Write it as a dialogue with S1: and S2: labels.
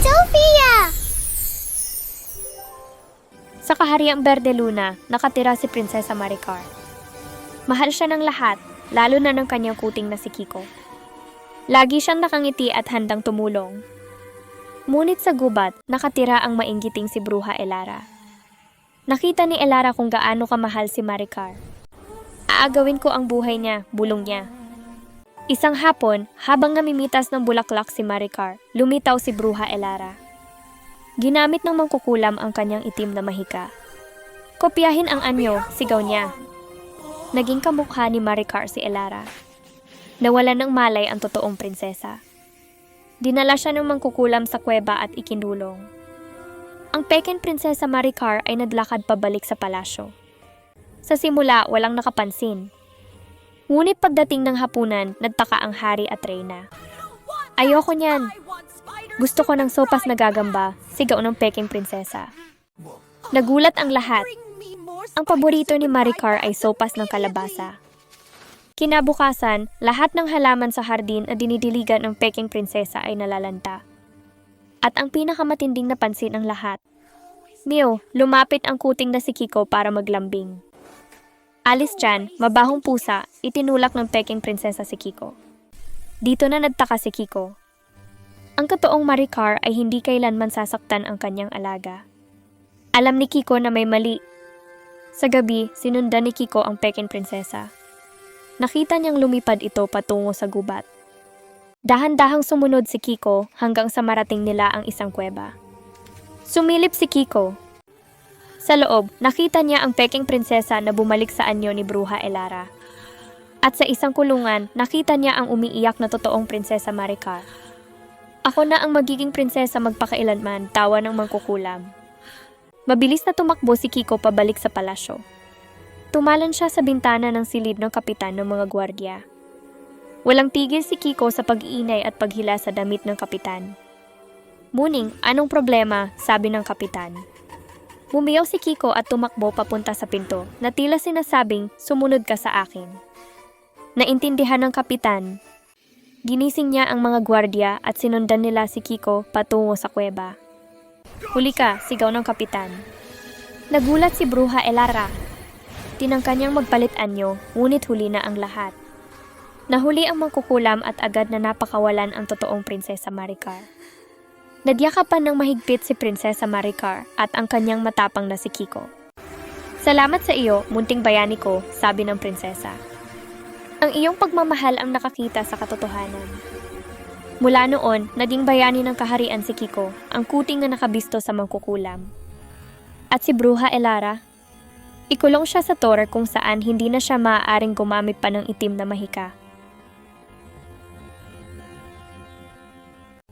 S1: Sophia!
S2: Sa kahariang Verde Luna, nakatira si Prinsesa Maricar. Mahal siya ng lahat, lalo na ng kanyang kuting na si Kiko. Lagi siyang nakangiti at handang tumulong. Ngunit sa gubat, nakatira ang mainggiting si Bruha Elara. Nakita ni Elara kung gaano kamahal si Maricar. Aagawin ko ang buhay niya, bulong niya. Isang hapon, habang namimitas ng bulaklak si Maricar, lumitaw si Bruha Elara. Ginamit ng mangkukulam ang kanyang itim na mahika. Kopyahin ang anyo, sigaw niya. Naging kamukha ni Maricar si Elara. Nawalan ng malay ang totoong prinsesa. Dinala siya ng mangkukulam sa kuweba at ikinulong. Ang Pekin Prinsesa Maricar ay nadlakad pabalik sa palasyo. Sa simula, walang nakapansin. Ngunit pagdating ng hapunan, nagtaka ang hari at reyna. Ayoko niyan, gusto ko ng sopas na gagamba, sigaw ng peking prinsesa. Nagulat ang lahat. Ang paborito ni Maricar ay sopas ng kalabasa. Kinabukasan, lahat ng halaman sa hardin na dinidiligan ng peking prinsesa ay nalalanta. At ang pinakamatinding napansin ng lahat. Mio, lumapit ang kuting na si Kiko para maglambing. Alis dyan, mabahong pusa, itinulak ng peking prinsesa si Kiko. Dito na nagtaka si Kiko. Ang totoong Maricar ay hindi kailanman sasaktan ang kanyang alaga. Alam ni Kiko na may mali. Sa gabi, sinundan ni Kiko ang Pekin Prinsesa. Nakita niyang lumipad ito patungo sa gubat. Dahan-dahang sumunod si Kiko hanggang sa marating nila ang isang kuweba. Sumilip si Kiko. Sa loob, nakita niya ang Peking Prinsesa na bumalik sa anyo ni Bruha Elara. At sa isang kulungan, nakita niya ang umiiyak na totoong Prinsesa Maricar. Ako na ang magiging prinsesa magpakailanman, tawa ng mangkukulam. Mabilis na tumakbo si Kiko pabalik sa palasyo. Tumalan siya sa bintana ng silid ng kapitan ng mga gwardya. Walang tigil si Kiko sa pag-iinay at paghila sa damit ng kapitan. Muning, anong problema? Sabi ng kapitan. Bumiyaw si Kiko at tumakbo papunta sa pinto na tila sinasabing, sumunod ka sa akin. Naintindihan ng kapitan Ginising niya ang mga gwardya at sinundan nila si Kiko patungo sa kuweba. Huli ka, sigaw ng kapitan. Nagulat si Bruha Elara. Tinangka niyang magpalit anyo, ngunit huli na ang lahat. Nahuli ang mangkukulam at agad na napakawalan ang totoong Prinsesa Maricar. Nagyakapan ng mahigpit si Prinsesa Maricar at ang kanyang matapang na si Kiko. Salamat sa iyo, munting bayani ko, sabi ng prinsesa. Ang iyong pagmamahal ang nakakita sa katotohanan. Mula noon, naging bayani ng kaharian si Kiko, ang kuting na nakabisto sa mangkukulam. At si Bruha Elara, ikulong siya sa torer kung saan hindi na siya maaaring gumamit pa ng itim na mahika.